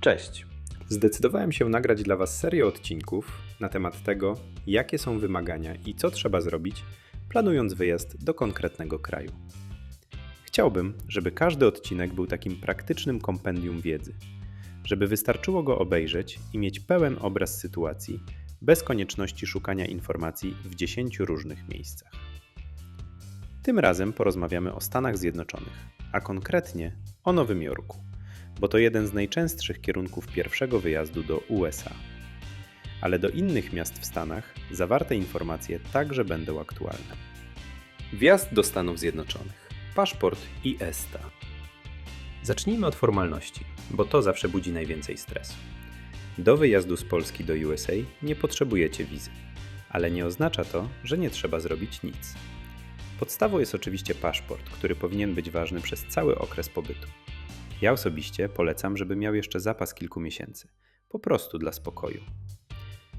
Cześć! Zdecydowałem się nagrać dla Was serię odcinków na temat tego, jakie są wymagania i co trzeba zrobić, planując wyjazd do konkretnego kraju. Chciałbym, żeby każdy odcinek był takim praktycznym kompendium wiedzy, żeby wystarczyło go obejrzeć i mieć pełen obraz sytuacji, bez konieczności szukania informacji w 10 różnych miejscach. Tym razem porozmawiamy o Stanach Zjednoczonych, a konkretnie o Nowym Jorku, bo to jeden z najczęstszych kierunków pierwszego wyjazdu do USA. Ale do innych miast w Stanach zawarte informacje także będą aktualne. Wjazd do Stanów Zjednoczonych, paszport i ESTA. Zacznijmy od formalności, bo to zawsze budzi najwięcej stresu. Do wyjazdu z Polski do USA nie potrzebujecie wizy, ale nie oznacza to, że nie trzeba zrobić nic. Podstawą jest oczywiście paszport, który powinien być ważny przez cały okres pobytu. Ja osobiście polecam, żeby miał jeszcze zapas kilku miesięcy, po prostu dla spokoju.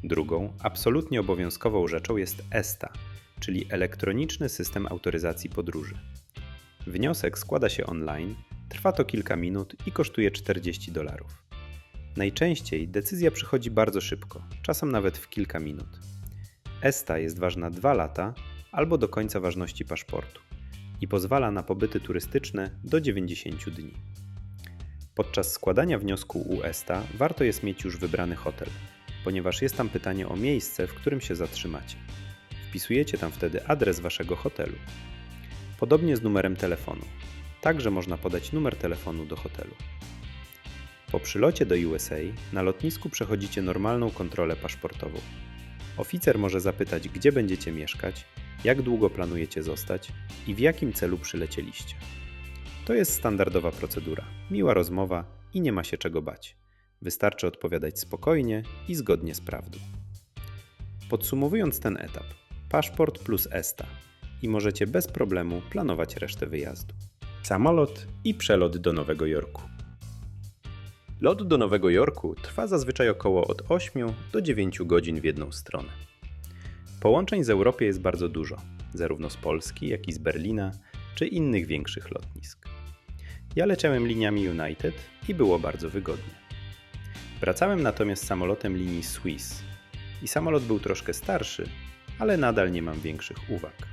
Drugą, absolutnie obowiązkową rzeczą jest ESTA, czyli elektroniczny system autoryzacji podróży. Wniosek składa się online, trwa to kilka minut i kosztuje 40 dolarów. Najczęściej decyzja przychodzi bardzo szybko, czasem nawet w kilka minut. ESTA jest ważna 2 lata albo do końca ważności paszportu i pozwala na pobyty turystyczne do 90 dni. Podczas składania wniosku u ESTA warto jest mieć już wybrany hotel, ponieważ jest tam pytanie o miejsce, w którym się zatrzymacie. Wpisujecie tam wtedy adres waszego hotelu. Podobnie z numerem telefonu. Także można podać numer telefonu do hotelu. Po przylocie do USA na lotnisku przechodzicie normalną kontrolę paszportową. Oficer może zapytać, gdzie będziecie mieszkać, jak długo planujecie zostać i w jakim celu przylecieliście. To jest standardowa procedura, miła rozmowa i nie ma się czego bać. Wystarczy odpowiadać spokojnie i zgodnie z prawdą. Podsumowując ten etap, paszport plus ESTA i możecie bez problemu planować resztę wyjazdu. Samolot i przelot do Nowego Jorku. Lot do Nowego Jorku trwa zazwyczaj około od 8 do 9 godzin w jedną stronę. Połączeń z Europy jest bardzo dużo, zarówno z Polski, jak i z Berlina czy innych większych lotnisk. Ja leciałem liniami United i było bardzo wygodnie. Wracałem natomiast samolotem linii Swiss i samolot był troszkę starszy, ale nadal nie mam większych uwag.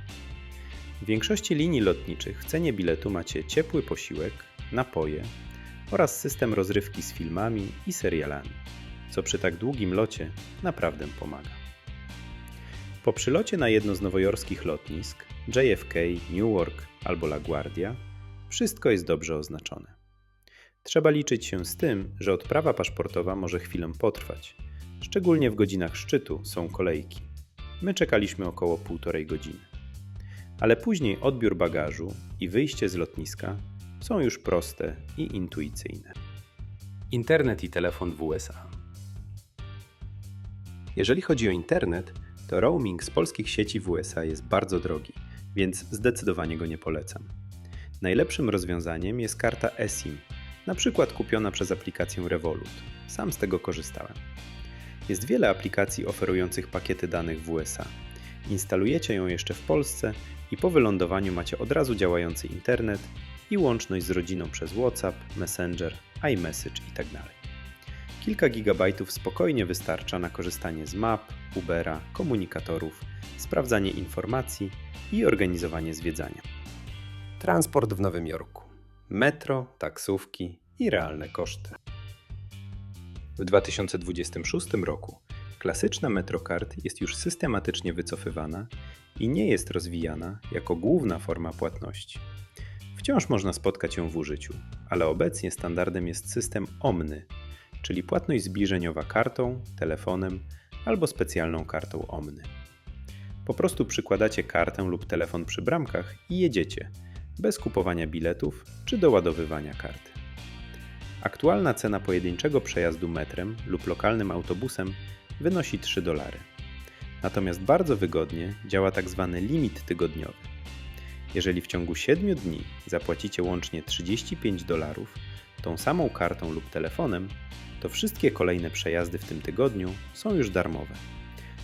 W większości linii lotniczych w cenie biletu macie ciepły posiłek, napoje oraz system rozrywki z filmami i serialami, co przy tak długim locie naprawdę pomaga. Po przylocie na jedno z nowojorskich lotnisk JFK, Newark albo LaGuardia wszystko jest dobrze oznaczone. Trzeba liczyć się z tym, że odprawa paszportowa może chwilę potrwać. Szczególnie w godzinach szczytu są kolejki. My czekaliśmy około półtorej godziny. Ale później odbiór bagażu i wyjście z lotniska są już proste i intuicyjne. Internet i telefon w USA. Jeżeli chodzi o internet, to roaming z polskich sieci w USA jest bardzo drogi, więc zdecydowanie go nie polecam. Najlepszym rozwiązaniem jest karta eSIM, na przykład kupiona przez aplikację Revolut. Sam z tego korzystałem. Jest wiele aplikacji oferujących pakiety danych w USA. Instalujecie ją jeszcze w Polsce i po wylądowaniu macie od razu działający internet i łączność z rodziną przez WhatsApp, Messenger, iMessage itd. Tak Kilka gigabajtów spokojnie wystarcza na korzystanie z map, Ubera, komunikatorów, sprawdzanie informacji i organizowanie zwiedzania. Transport w Nowym Jorku. Metro, taksówki i realne koszty. W 2026 roku klasyczna Metrocard jest już systematycznie wycofywana i nie jest rozwijana jako główna forma płatności. Wciąż można spotkać ją w użyciu, ale obecnie standardem jest system Omny, czyli płatność zbliżeniowa kartą, telefonem albo specjalną kartą Omny. Po prostu przykładacie kartę lub telefon przy bramkach i jedziecie, bez kupowania biletów czy doładowywania karty. Aktualna cena pojedynczego przejazdu metrem lub lokalnym autobusem wynosi 3 dolary. Natomiast bardzo wygodnie działa. Tak limit tygodniowy. Jeżeli w ciągu 7 dni zapłacicie łącznie 35 dolarów tą samą kartą lub telefonem, to wszystkie kolejne przejazdy w tym tygodniu są już darmowe,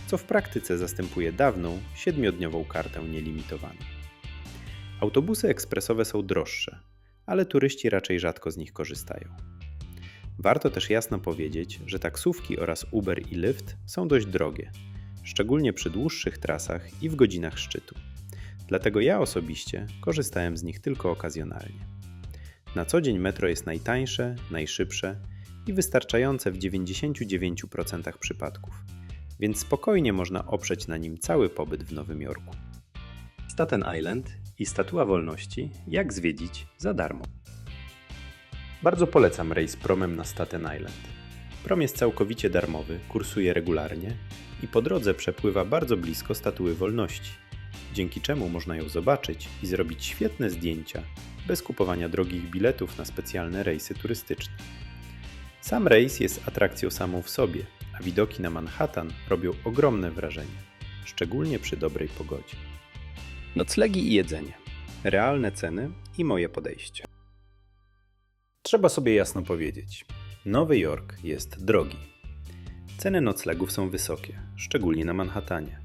co w praktyce zastępuje dawną 7-dniową kartę nielimitowaną. Autobusy ekspresowe są droższe, ale turyści raczej rzadko z nich korzystają. Warto też jasno powiedzieć, że taksówki oraz Uber i Lyft są dość drogie, szczególnie przy dłuższych trasach i w godzinach szczytu. Dlatego ja osobiście korzystałem z nich tylko okazjonalnie. Na co dzień metro jest najtańsze, najszybsze i wystarczające w 99% przypadków, więc spokojnie można oprzeć na nim cały pobyt w Nowym Jorku. Staten Island i Statua Wolności jak zwiedzić za darmo. Bardzo polecam rejs promem na Staten Island. Prom jest całkowicie darmowy, kursuje regularnie i po drodze przepływa bardzo blisko Statuły Wolności, dzięki czemu można ją zobaczyć i zrobić świetne zdjęcia bez kupowania drogich biletów na specjalne rejsy turystyczne. Sam rejs jest atrakcją samą w sobie, a widoki na Manhattan robią ogromne wrażenie, szczególnie przy dobrej pogodzie. Noclegi i jedzenie, realne ceny i moje podejście. Trzeba sobie jasno powiedzieć: Nowy Jork jest drogi. Ceny noclegów są wysokie, szczególnie na Manhattanie,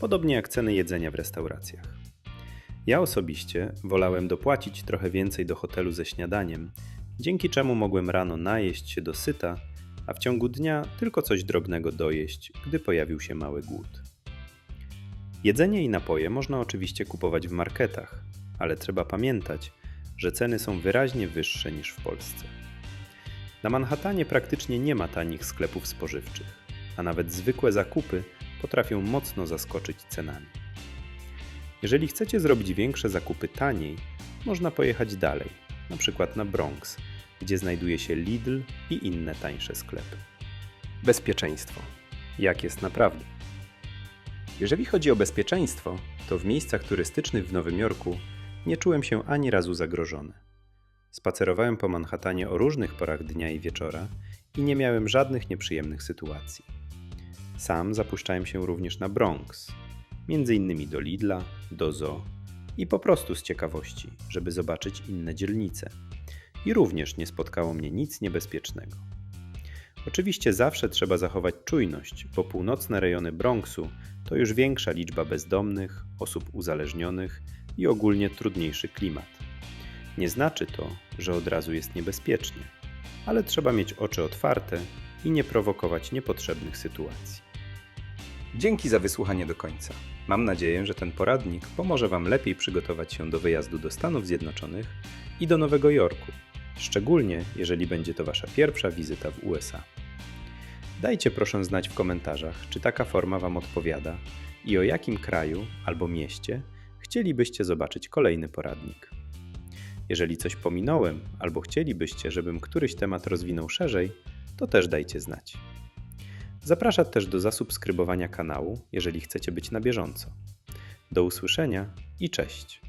podobnie jak ceny jedzenia w restauracjach. Ja osobiście wolałem dopłacić trochę więcej do hotelu ze śniadaniem, dzięki czemu mogłem rano najeść się do syta, a w ciągu dnia tylko coś drobnego dojeść, gdy pojawił się mały głód. Jedzenie i napoje można oczywiście kupować w marketach, ale trzeba pamiętać, że ceny są wyraźnie wyższe niż w Polsce. Na Manhattanie praktycznie nie ma tanich sklepów spożywczych, a nawet zwykłe zakupy potrafią mocno zaskoczyć cenami. Jeżeli chcecie zrobić większe zakupy taniej, można pojechać dalej, na przykład na Bronx, gdzie znajduje się Lidl i inne tańsze sklepy. Bezpieczeństwo. Jak jest naprawdę? Jeżeli chodzi o bezpieczeństwo, to w miejscach turystycznych w Nowym Jorku nie czułem się ani razu zagrożony. Spacerowałem po Manhattanie o różnych porach dnia i wieczora i nie miałem żadnych nieprzyjemnych sytuacji. Sam zapuszczałem się również na Bronx, między innymi do Lidla, do Zoo i po prostu z ciekawości, żeby zobaczyć inne dzielnice. I również nie spotkało mnie nic niebezpiecznego. Oczywiście zawsze trzeba zachować czujność, bo północne rejony Bronxu to już większa liczba bezdomnych, osób uzależnionych i ogólnie trudniejszy klimat. Nie znaczy to, że od razu jest niebezpiecznie, ale trzeba mieć oczy otwarte i nie prowokować niepotrzebnych sytuacji. Dzięki za wysłuchanie do końca. Mam nadzieję, że ten poradnik pomoże Wam lepiej przygotować się do wyjazdu do Stanów Zjednoczonych i do Nowego Jorku, szczególnie jeżeli będzie to Wasza pierwsza wizyta w USA. Dajcie proszę znać w komentarzach, czy taka forma Wam odpowiada i o jakim kraju albo mieście chcielibyście zobaczyć kolejny poradnik. Jeżeli coś pominąłem albo chcielibyście, żebym któryś temat rozwinął szerzej, to też dajcie znać. Zapraszam też do zasubskrybowania kanału, jeżeli chcecie być na bieżąco. Do usłyszenia i cześć!